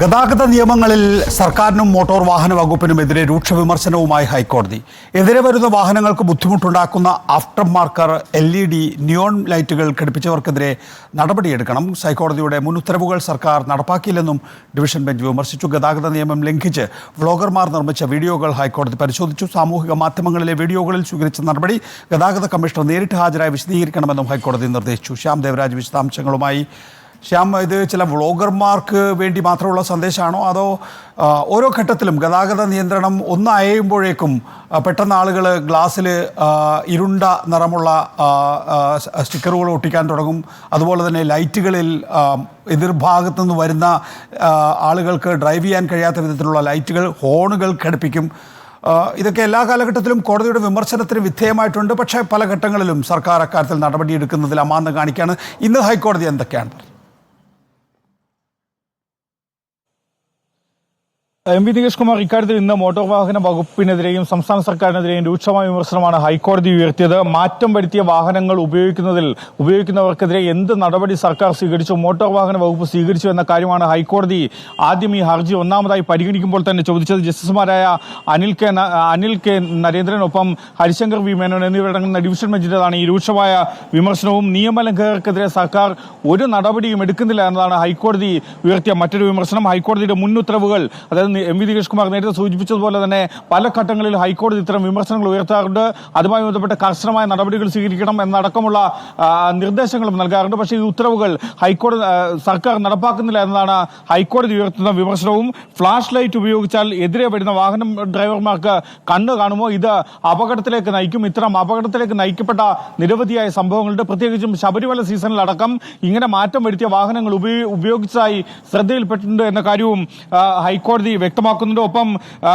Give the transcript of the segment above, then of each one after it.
ഗതാഗത നിയമങ്ങളിൽ സർക്കാരിനും മോട്ടോർ വാഹന വകുപ്പിനുമെതിരെ രൂക്ഷ വിമർശനവുമായി ഹൈക്കോടതി. എതിരെ വരുന്ന വാഹനങ്ങൾക്ക് ബുദ്ധിമുട്ടുണ്ടാക്കുന്ന after marker L E D neon ലൈറ്റുകൾ ഘടിപ്പിച്ചവർക്കെതിരെ നടപടിയെടുക്കണം. ഹൈക്കോടതിയുടെ മുൻ ഉത്തരവുകൾ സർക്കാർ നടപ്പാക്കിയില്ലെന്നും ഡിവിഷൻ ബെഞ്ച് വിമർശിച്ചു. ഗതാഗത നിയമം ലംഘിച്ച് വ്ളോഗർമാർ നിർമ്മിച്ച വീഡിയോകൾ ഹൈക്കോടതി പരിശോധിച്ചു. സാമൂഹിക മാധ്യമങ്ങളിലെ വീഡിയോകളിൽ സ്വീകരിച്ച നടപടി ഗതാഗത കമ്മീഷണർ നേരിട്ട് ഹാജരായി വിശദീകരിക്കണമെന്നും ഹൈക്കോടതി നിർദ്ദേശിച്ചു. ശ്യാം ദേവരാജ് വിശദാംശങ്ങളുമായി ശ്യാം ഇത് ചില വ്ളോഗർമാർക്ക് വേണ്ടി മാത്രമുള്ള സന്ദേശമാണോ? അതോ ഓരോ ഘട്ടത്തിലും ഗതാഗത നിയന്ത്രണം ഒന്ന് അയയുമ്പോഴേക്കും ആ, പെട്ടെന്ന് ആളുകൾ ഗ്ലാസ്സിൽ ഇരുണ്ട നിറമുള്ള സ്റ്റിക്കറുകൾ ഒട്ടിക്കാൻ തുടങ്ങും. അതുപോലെ തന്നെ ലൈറ്റുകളിൽ എതിർഭാഗത്തു നിന്ന് വരുന്ന ആളുകൾക്ക് ഡ്രൈവ് ചെയ്യാൻ കഴിയാത്ത വിധത്തിലുള്ള ലൈറ്റുകൾ ഹോണുകൾ ഘടിപ്പിക്കും. ഇതൊക്കെ എല്ലാ കാലഘട്ടത്തിലും കോടതിയുടെ വിമർശനത്തിന് വിധേയമായിട്ടുണ്ട്. പക്ഷേ പല ഘട്ടങ്ങളിലും സർക്കാർ അക്കാര്യത്തിൽ നടപടിയെടുക്കുന്നതിൽ അമാന്തം കാണിക്കുകയാണ്. ഇന്ന് ഹൈക്കോടതി എന്തൊക്കെയാണ് എം വി നികേഷ് കുമാർ ഇക്കാര്യത്തിൽ ഇന്ന് മോട്ടോർ വാഹന വകുപ്പിനെതിരെയും സംസ്ഥാന സർക്കാരിനെതിരെയും രൂക്ഷമായ വിമർശനമാണ് ഹൈക്കോടതി ഉയർത്തിയത്. മാറ്റം വരുത്തിയ വാഹനങ്ങൾ ഉപയോഗിക്കുന്നതിൽ ഉപയോഗിക്കുന്നവർക്കെതിരെ എന്ത് നടപടി സർക്കാർ സ്വീകരിച്ചു മോട്ടോർ വാഹന വകുപ്പ് സ്വീകരിച്ചു എന്ന കാര്യമാണ് ഹൈക്കോടതി ആദ്യം ഈ ഹർജി ഒന്നാമതായി പരിഗണിക്കുമ്പോൾ തന്നെ ചോദിച്ചത്. ജസ്റ്റിസുമാരായ അനിൽ കെ അനിൽ കെ നരേന്ദ്രനൊപ്പം ഹരിശങ്കർ വി മേനോൻ എന്നിവരടങ്ങുന്ന ഡിവിഷൻ ബെഞ്ചിന്റെതാണ് ഈ രൂക്ഷമായ വിമർശനവും. നിയമലംഘകർക്കെതിരെ സർക്കാർ ഒരു നടപടിയും എടുക്കുന്നില്ല എന്നതാണ് ഹൈക്കോടതി ഉയർത്തിയ മറ്റൊരു വിമർശനം. ഹൈക്കോടതിയുടെ മുൻ ഉത്തരവുകൾ അതായത് എം വി നികേഷ് കുമാർ നേരത്തെ സൂചിപ്പിച്ചതുപോലെ തന്നെ പല ഘട്ടങ്ങളിൽ ഹൈക്കോടതി ഇത്തരം വിമർശനങ്ങൾ ഉയർത്താറുണ്ട്. അതുമായി ബന്ധപ്പെട്ട് കർശനമായ നടപടികൾ സ്വീകരിക്കണം എന്നടക്കമുള്ള നിർദ്ദേശങ്ങളും നൽകാറുണ്ട്. പക്ഷേ ഈ ഉത്തരവുകൾ ഹൈക്കോടതി സർക്കാർ നടപ്പാക്കുന്നില്ല എന്നതാണ് ഹൈക്കോടതി ഉയർത്തുന്ന വിമർശനവും. ഫ്ലാഷ് ലൈറ്റ് ഉപയോഗിച്ചാൽ എതിരെ വരുന്ന വാഹനം ഡ്രൈവർമാർക്ക് കണ്ണ് കാണുമോ? ഇത് അപകടത്തിലേക്ക് നയിക്കും. ഇത്തരം അപകടത്തിലേക്ക് നയിക്കപ്പെട്ട നിരവധിയായ സംഭവങ്ങളുണ്ട്. പ്രത്യേകിച്ചും ശബരിമല സീസണിലടക്കം ഇങ്ങനെ മാറ്റം വരുത്തിയ വാഹനങ്ങൾ ഉപയോ- ഉപയോഗിച്ചതായി ശ്രദ്ധയിൽപ്പെട്ടിട്ടുണ്ട് എന്ന കാര്യവും ഹൈക്കോടതി വ്യക്തമാക്കുന്നുണ്ട് ഒപ്പം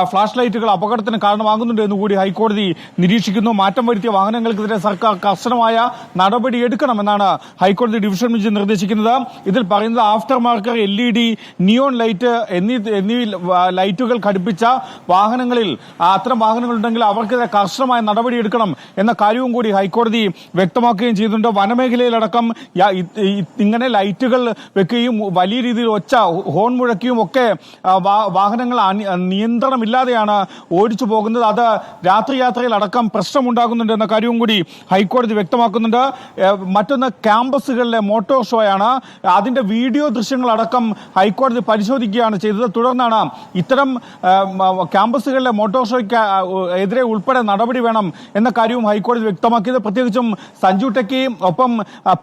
ഫ്ലാഷ് ലൈറ്റുകൾ അപകടത്തിന് കാരണമാകുന്നുണ്ട് എന്ന് കൂടി ഹൈക്കോടതി നിരീക്ഷിക്കുന്നു. മാറ്റം വരുത്തിയ വാഹനങ്ങൾക്കെതിരെ സർക്കാർ കർശനമായ നടപടി എടുക്കണമെന്നാണ് ഹൈക്കോടതി ഡിവിഷൻ ബെഞ്ച് നിർദ്ദേശിക്കുന്നത്. ഇതിൽ പറയുന്നത് after marker L E D neon light എന്നീ എന്നീ ലൈറ്റുകൾ ഘടിപ്പിച്ച വാഹനങ്ങളിൽ അത്തരം വാഹനങ്ങളുണ്ടെങ്കിൽ അവർക്കെതിരെ കർശനമായ നടപടി എടുക്കണം എന്ന കാര്യവും കൂടി ഹൈക്കോടതി വ്യക്തമാക്കുകയും ചെയ്തിട്ടുണ്ട്. വനമേഖലയിലടക്കം ഇങ്ങനെ ലൈറ്റുകൾ വെക്കുകയും വലിയ രീതിയിൽ ഒച്ച ഹോൺ മുഴക്കിയും ഒക്കെ ആ, വാ- വാഹനങ്ങൾ നിയന്ത്രണമില്ലാതെയാണ് ഓടിച്ചു പോകുന്നത്. അത് രാത്രി യാത്രയിൽ അടക്കം പ്രശ്നമുണ്ടാകുന്നുണ്ട് എന്ന കാര്യവും കൂടി ഹൈക്കോടതി വ്യക്തമാക്കുന്നുണ്ട്. മറ്റൊന്ന് ക്യാമ്പസുകളിലെ മോട്ടോർ ഷോയാണ്. അതിന്റെ വീഡിയോ ദൃശ്യങ്ങളടക്കം ഹൈക്കോടതി പരിശോധിക്കുകയാണ് ചെയ്തത്. തുടർന്നാണ് ഇത്തരം ക്യാമ്പസുകളിലെ മോട്ടോർ ഷോയ്ക്ക് എതിരെ ഉൾപ്പെടെ നടപടി വേണം എന്ന കാര്യവും ഹൈക്കോടതി വ്യക്തമാക്കിയത്. പ്രത്യേകിച്ചും സഞ്ജു ടെക്കി ഒപ്പം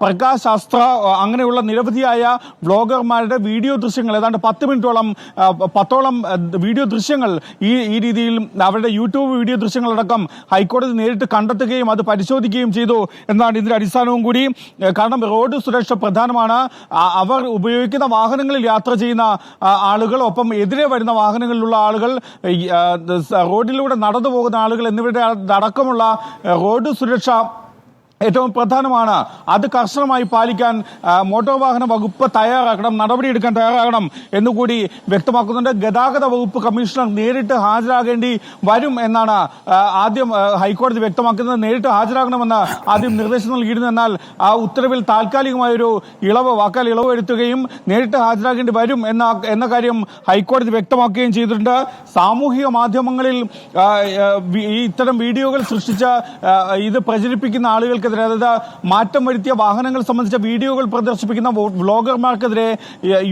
പ്രകാശ് ശാസ്ത്ര അങ്ങനെയുള്ള നിരവധിയായ വ്ളോഗർമാരുടെ വീഡിയോ ദൃശ്യങ്ങൾ. ഏതാണ്ട് പത്ത് മിനിറ്റോളം പത്തോളം വീഡിയോ ദൃശ്യങ്ങൾ ഈ ഈ രീതിയിൽ അവരുടെ യൂട്യൂബ് വീഡിയോ ദൃശ്യങ്ങളടക്കം ഹൈക്കോടതി നേരിട്ട് കണ്ടെത്തുകയും അത് പരിശോധിക്കുകയും ചെയ്തു എന്നാണ് ഇതിന്റെ അടിസ്ഥാനവും കൂടി. കാരണം റോഡ് സുരക്ഷ പ്രധാനമാണ്. അവർ ഉപയോഗിക്കുന്ന വാഹനങ്ങളിൽ യാത്ര ചെയ്യുന്ന ആളുകൾ ഒപ്പം എതിരെ വരുന്ന വാഹനങ്ങളിലുള്ള ആളുകൾ റോഡിലൂടെ നടന്നു പോകുന്ന ആളുകൾ എന്നിവരുടെ അടക്കമുള്ള റോഡ് സുരക്ഷ ഏറ്റവും പ്രധാനമാണ്. അത് കർശനമായി പാലിക്കാൻ മോട്ടോർ വാഹന വകുപ്പ് തയ്യാറാക്കണം നടപടിയെടുക്കാൻ തയ്യാറാകണം എന്നുകൂടി വ്യക്തമാക്കുന്നുണ്ട്. ഗതാഗത വകുപ്പ് കമ്മീഷണർ നേരിട്ട് ഹാജരാകേണ്ടി വരും എന്നാണ് ആദ്യം ഹൈക്കോടതി വ്യക്തമാക്കുന്നത്. നേരിട്ട് ഹാജരാകണമെന്ന് ആദ്യം നിർദ്ദേശം നൽകിയിരുന്നു. എന്നാൽ ആ ഉത്തരവിൽ താൽക്കാലികമായൊരു ഇളവ് വാക്കാൽ ഇളവ് വരുത്തുകയും നേരിട്ട് ഹാജരാകേണ്ടി വരും എന്ന എന്ന കാര്യം ഹൈക്കോടതി വ്യക്തമാക്കുകയും ചെയ്തിട്ടുണ്ട്. സാമൂഹിക മാധ്യമങ്ങളിൽ ഇത്തരം വീഡിയോകൾ സൃഷ്ടിച്ച ഇത് പ്രചരിപ്പിക്കുന്ന ആളുകൾക്കെതിരെ അതായത് മാറ്റം വരുത്തിയ വാഹനങ്ങൾ സംബന്ധിച്ച വീഡിയോകൾ പ്രദർശിപ്പിക്കുന്ന വ്ളോഗർമാർക്കെതിരെ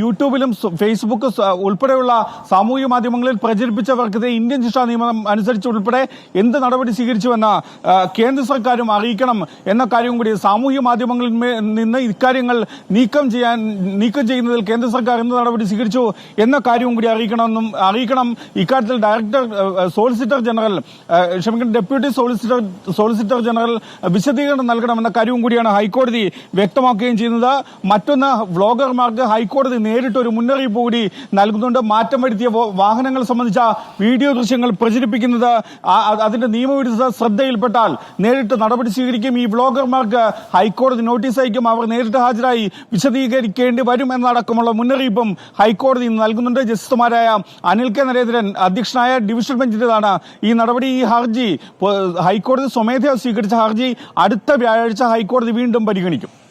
യൂട്യൂബിലും ഫേസ്ബുക്ക് ഉൾപ്പെടെയുള്ള സാമൂഹ്യ മാധ്യമങ്ങളിൽ പ്രചരിപ്പിച്ചവർക്കെതിരെ ഇന്ത്യൻ ശിക്ഷാ നിയമം അനുസരിച്ച് ഉൾപ്പെടെ എന്ത് നടപടി സ്വീകരിച്ചുവെന്ന് കേന്ദ്ര സർക്കാരും അറിയിക്കണം എന്ന കാര്യവും കൂടി സാമൂഹ്യ മാധ്യമങ്ങളിൽ നിന്ന് ഇക്കാര്യങ്ങൾ നീക്കം ചെയ്യാൻ നീക്കം ചെയ്യുന്നതിൽ കേന്ദ്ര സർക്കാർ എന്ത് നടപടി സ്വീകരിച്ചു എന്ന കാര്യവും കൂടി അറിയിക്കണമെന്നും അറിയിക്കണം. ഇക്കാര്യത്തിൽ ഡയറക്ടർ സോളിസിറ്റർ ജനറൽ ക്ഷമിക്കണം ഡെപ്യൂട്ടി സോളിസിറ്റർ സോളിസിറ്റർ ജനറൽ വിശദീകരണം നൽകണമെന്ന കാര്യവും കൂടിയാണ് ഹൈക്കോടതി വ്യക്തമാക്കുകയും ചെയ്യുന്നത്. മറ്റൊന്ന് വ്ളോഗർമാർക്ക് ഹൈക്കോടതി നേരിട്ട് ഒരു മുന്നറിയിപ്പ് കൂടി നൽകുന്നുണ്ട്. മാറ്റം വരുത്തിയ വാഹനങ്ങൾ സംബന്ധിച്ച വീഡിയോ ദൃശ്യങ്ങൾ പ്രചരിപ്പിക്കുന്നത് അതിന്റെ നിയമവിരുദ്ധ ശ്രദ്ധയിൽപ്പെട്ടാൽ നേരിട്ട് നടപടി സ്വീകരിക്കും. ഈ വ്ളോഗർമാർക്ക് ഹൈക്കോടതി നോട്ടീസ് അയക്കും. അവർ നേരിട്ട് ഹാജരായി വിശദീകരിക്കേണ്ടി വരും എന്നടക്കമുള്ള മുന്നറിയിപ്പും ഹൈക്കോടതി നൽകുന്നുണ്ട്. ജസ്റ്റിസുമാരായ അനിൽ കെ നരേന്ദ്രൻ അധ്യക്ഷനായ ഡിവിഷൻ ബെഞ്ചിന്റേതാണ് ഈ നടപടി. ഈ ഹർജി ഹൈക്കോടതി സ്വമേധയാ സ്വീകരിച്ച ഹർജി. അടുത്ത വ്യാഴാഴ്ച ഹൈക്കോടതി വീണ്ടും പരിഗണിക്കും